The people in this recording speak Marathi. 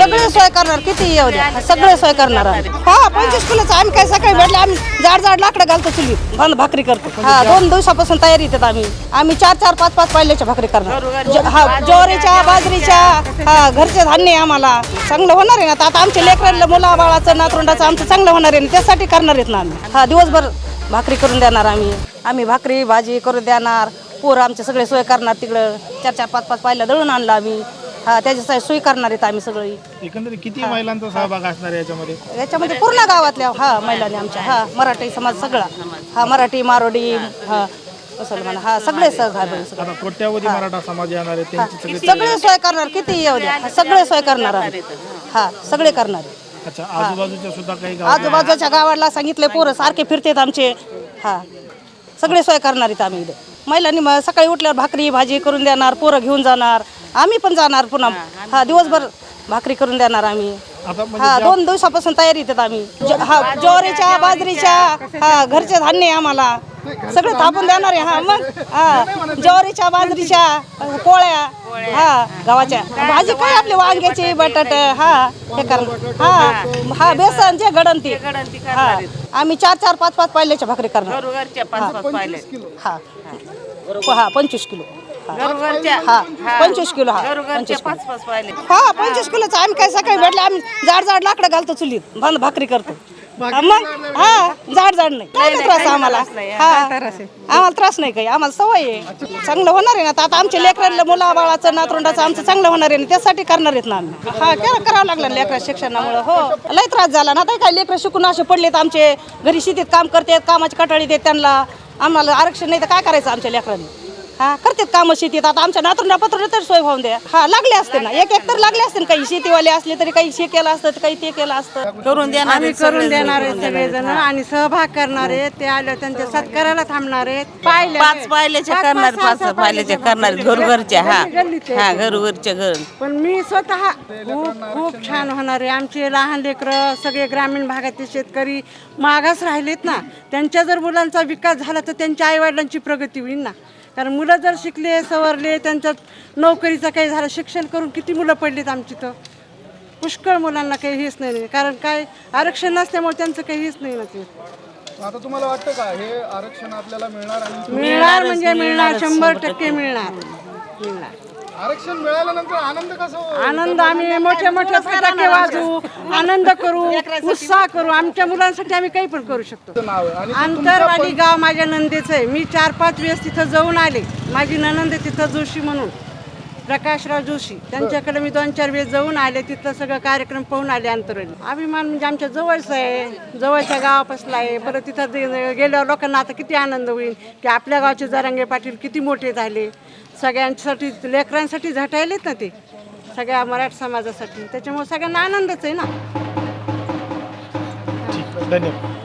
सगळे सोय करणार किती येऊ द्या? सगळे सोय करणार. हा पंचवीस किलोचं आम्ही काय सकाळी भेटले आम्ही जाड जाड लाकडं घालतो चुलीत बंद भाकरी करतो. हा दोन दिवसापासून तयारी येतात आम्ही. आम्ही चार चार पाच पाच पाहिल्याच्या भाकरी करणार. ज- हा ज्वारीच्या बाजरीच्या हा घरचे धान्य आहे आम्हाला. चांगलं होणार आहे ना? आता आता आमच्या लेकरांना मुला बाळाचं नातरुंडाचं आमचं चांगलं होणार आहे ना? त्यासाठी करणार आहेत ना आम्ही. हा दिवसभर भाकरी करून देणार आम्ही. आम्ही भाकरी भाजी करून देणार. पोरं आमचे सगळे सोय करणार तिकडं. चार चार पाच पाच पाहिलं दळून आणलं आम्ही. हा त्याच्यासाठी सोय करणार आहेत आम्ही सगळी. एकंदरीत किती महिलांचा सहभाग असणार आहे याच्यामध्ये? याच्यामध्ये पूर्ण गावातल्या हा महिलांनी आमच्या हा मराठी समाज सगळा. हा मराठी मारोडी हा मुसलमान हा सगळे सहभागी आहे सगळे. आता कोट्यावधी मराठा समाज येणार आहे त्यांची सगळी सगळे सोय करणार किती येऊ द्या सगळे सोय करणार आम्ही. हा सगळे करणार. अच्छा आजूबाजूच्या सुद्धा काही गाव आजूबाजूच्या गावाला सांगितले पोरं सारखे फिरतेत आमचे. हा. सगळे सोय करणार आहेत आम्ही इथे. महिलांनी मग सकाळी उठल्यावर भाकरी भाजी करून देणार पोरं घेऊन जाणार. आम्ही पण जाणार पुन्हा. हा दिवसभर भाकरी करून देणार आम्ही. आता म्हणजे हा दोन दिवसापासून तयारी येतात आम्ही. ज- हा ज्वारीच्या बाजरीच्या हा घरचे धान्य आहे आम्हाला. सगळं थापून देणार आहे हा मग हा ज्वारीच्या बाजरीच्या पोळ्या हा गव्हाच्या. भाजी काय आपली वांग्याची बटाट. हा हे करणार हा हा बेसन जे गडंती हा आम्ही चार चार पाच पाच पाहिल्याच्या भाकरी करणार. घरच्या पाच पाच पाहिले हा. हा पंचवीस किलो. हा. हा. पंचवीस किलो हा. पंचवीस किलो. पाच पाच पाहिले. हा पंचवीस किलोचं आम्ही काय सकाळी भेटले आम्ही जाड जाड लाकडं घालतो चुलीत. बंद भाकरी करतो. हा, मग? हा जाड जाड नाही. काय नाही त्रास आम्हाला. हा. आम्हाला त्रास नाही काही आम्हाला सवय आहे. चांगलं होणार आहे ना आता आमच्या लेकरांना मुला बाळाचं नातरुंडाचं आमचं चांगलं होणार आहे ना त्यासाठी करणार आहेत ना आम्ही. हा केलं करावं लागलं लेकरा शिक्षणामुळे हो. लय त्रास झाला ना आता काय लेकरं शिकून असे पडलेत आमचे घरी शेतीत काम करतात कामाची कटाळी देत त्यांना. आम्हाला आरक्षण नाही तर काय करायचं आमच्या लेकरांनी? हा करतात कामं शेतीत. आता आमच्या नातरुंडा पत्र तर सोय होऊन द्या. हा लागले असते ना. एक एक तर लागले असते ना. काही शेतीवाले असले तरी काही शे केलं असतं काही ते केलं असतं. करून देणार आम्ही करून देणार आहे सगळेजण आणि सहभाग करणार आहेत ते आले त्यांच्या सत्काराला थांबणार आहेत. पाहिले पाच पाहिल्याचे करणार पाच पाहिल्याचे करणार. घरघरच्या हा. हा घरघरच्या घर. पण मी स्वतः खूप खूप छान होणार. आहे आमचे लहान लेकरं सगळे ग्रामीण भागातील शेतकरी मागास राहिलेत ना. त्यांच्या जर मुलांचा विकास झाला तर त्यांच्या आईवडिलांची प्रगती होईल ना. कारण मुलं जर शिकले सवरले त्यांच्यात नोकरीचं काही झालं शिक्षण करून किती मुलं पडलीत आमची तर? पुष्कळ मुलांना काही हेच नाही कारण काय? आरक्षण नसल्यामुळे त्यांचं काही हेच नाही ना ते. आता तुम्हाला वाटतं का हे आरक्षण आपल्याला मिळणार आणि मिळणार म्हणजे मिळणार शंभर टक्के मिळणार. मिळणार. आरक्षण मिळाल्यानंतर आनंद कसा हो? आनंद आम्ही मोठे मोठे फटाके वाजवू आनंद करू उत्साह करू. आमच्या मुलांसाठी आम्ही काही पण करू शकतो. नाव आहे आणि आंतरवाडी गाव माझ्या नंदेचं आहे. मी चार पाच वेळेस तिथं जाऊन आले. माझी ननंद आहे तिथं जोशी म्हणून. प्रकाशराव जोशी. त्यांच्याकडे मी दोन चार वेळेस जाऊन आले तिथलं सगळं कार्यक्रम पाहून आले अंतरवाली अभिमान म्हणजे आमच्या जवळचं आहे जवळच्या गावापासला आहे. परत तिथं ते गेल्यावर लोकांना आता किती आनंद होईल की आपल्या गावचे जरांगे पाटील किती मोठे झाले. सगळ्यांसाठी लेकरांसाठी झटायलेत ना ते. सगळ्या मराठी समाजासाठी. त्याच्यामुळे सगळ्यांना आनंदच आहे ना. ठीक धन्यवाद.